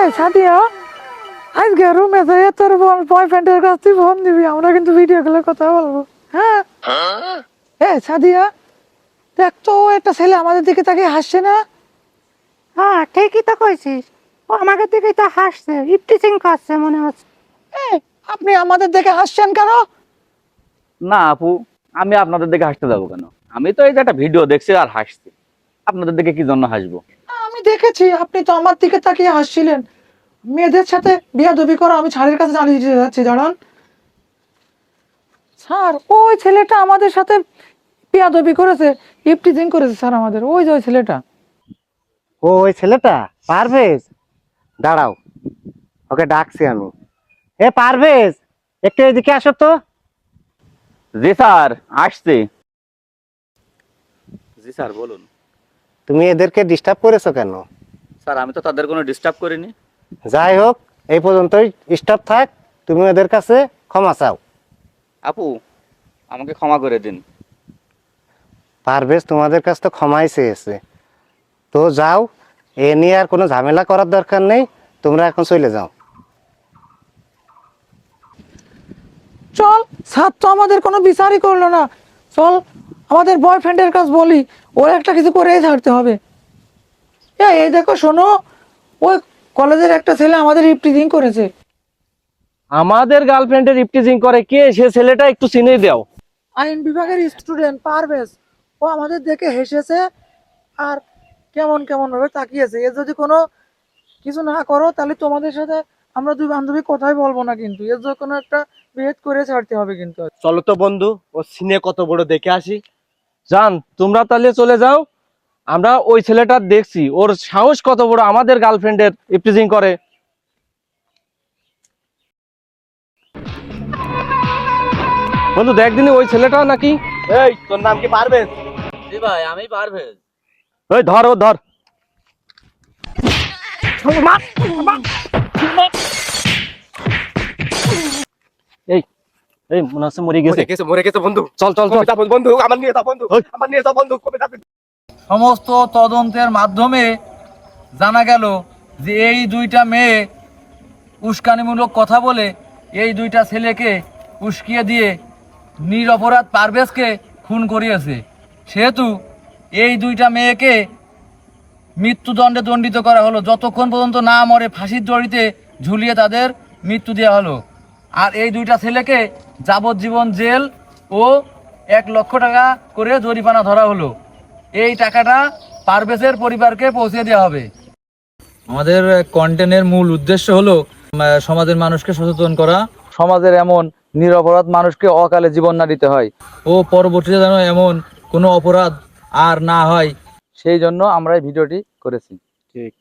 এই সাদিয়া আজকে রুমে যাই তোর বয়ফ্রেন্ডের কাছ থেকে ফোন দিবি আমরা কিন্তু ভিডিও কলে কথা বলব। হ্যাঁ? এ সাদিয়া দেখ তো একটা ছেলে আমাদের দিকে তাকিয়ে হাসছে না। হ্যাঁ ঠিকই তো কইছিস। ও আমাকে দিকেই তো হাসছে ইপটিচিং করছে মনে হচ্ছে। এ, আপনি আমাদের দেখে হাসছেন কেন? না আপু আমি আপনাদের দিকে হাসতে যাব কেন? আমি তো এই যে একটা ভিডিও দেখছি আর হাসছি। আপনাদের দিকে কি জন্য হাসবো? আমি দেখেছি আপনি তো আমার দিকে তাকিয়ে হাসছিলেন। মেয়েদের সাথে বিয়া দবি করা আমি ছাড়ের কাছে জানিয়ে দিতে যাচ্ছি দাঁড়ান। স্যার ওই ছেলেটা আমাদের সাথে বিয়া দবি করেছে ইফটিজিং করেছে স্যার আমাদের ওই যে ওই ছেলেটা। ও ওই ছেলেটা? পারভেজ? দাঁড়াও ওকে ডাকছি আমি। এ পারভেজ একটু এদিকে আসো তো। জি স্যার আসছি। জি স্যার বলুন। তুমি এদেরকে ডিস্টার্ব করেছ কেন? স্যার আমি তো তাদের কোনো ডিস্টার্ব করিনি। যাই হোক এই পর্যন্তই স্টপ থাক তুমি ওদের কাছে ক্ষমা চাও। আপু আমাকে ক্ষমা করে দিন। পারভেজ তোমাদের কাছ তো ক্ষমাই চেয়েছে। তো যাও এ নিয়ে আর কোনো ঝামেলা করার দরকার নেই তোমরা এখন চলে যাও। চল স্যার তো আমাদের কোনো বিচারই করল না। চল আমাদের বয়ফ্রেন্ডের কাজ বলি ওর একটা কিছু করেই ছাড়তে হবে। এই দেখো শোনো ওই কলেজের একটা ছেলে আমাদের ইফটিজিং করেছে। আমাদের গার্লফ্রেন্ডের ইপটিজিং করে কে? সে ছেলেটা একটু চিনে দাও। আইন বিভাগের স্টুডেন্ট পারভেজ। ও আমাদের দেখে হেসেছে আর কেমন কেমন ভাবে তাকিয়েছে। এর যদি কোনো কিছু না করো তাহলে তোমাদের সাথে আমরা দুই বান্ধবী কথাই বলব না কিন্তু। এর জন্য কোনো একটা বিহেদ করে ছাড়তে হবে কিন্তু। চলো তো বন্ধু ও সিনে কত বড় দেখে আসি। জান তোমরা তাহলে চলে যাও। আমরা ওই ছেলেটা দেখছি। ওর সাহস কত বড় আমাদের গার্লফ্রেন্ডের ইপটিজিং করে। বন্ধু দেখ দিনি ওই ছেলেটা নাকি? এই তোর নাম কি পারবে জি ভাই আমি পারভেজ। ওই ধর ও ধর। এই এই মনে হচ্ছে মরে গেছে। গেছে মরে গেছে বন্ধু। চল চল চল। বন্ধু আমার নিয়ে যা বন্ধু আমার নিয়ে যা বন্ধু সমস্ত তদন্তের মাধ্যমে জানা গেল যে এই দুইটা মেয়ে উস্কানিমূলক কথা বলে এই দুইটা ছেলেকে উস্কিয়ে দিয়ে নিরপরাধ পারভেজকে খুন করিয়েছে। সেহেতু এই দুইটা মেয়েকে মৃত্যুদণ্ডে দণ্ডিত করা হলো। যতক্ষণ পর্যন্ত না মরে ফাঁসির দড়িতে ঝুলিয়ে তাদের মৃত্যু দেওয়া হলো। আর এই দুইটা ছেলেকে যাবজ্জীবন জেল ও এক লক্ষ টাকা করে জরিমানা ধরা হলো। এই টাকাটা পারভেজের পরিবারকে পৌঁছে দেওয়া হবে। আমাদের কন্টেন্টের মূল উদ্দেশ্য হলো সমাজের মানুষকে সচেতন করা। সমাজের এমন নিরপরাধ মানুষকে অকালে জীবন না দিতে হয়। ও পরবর্তীতে যেন এমন কোনো অপরাধ আর না হয়। সেই জন্য আমরা এই ভিডিওটি করেছি। ঠিক।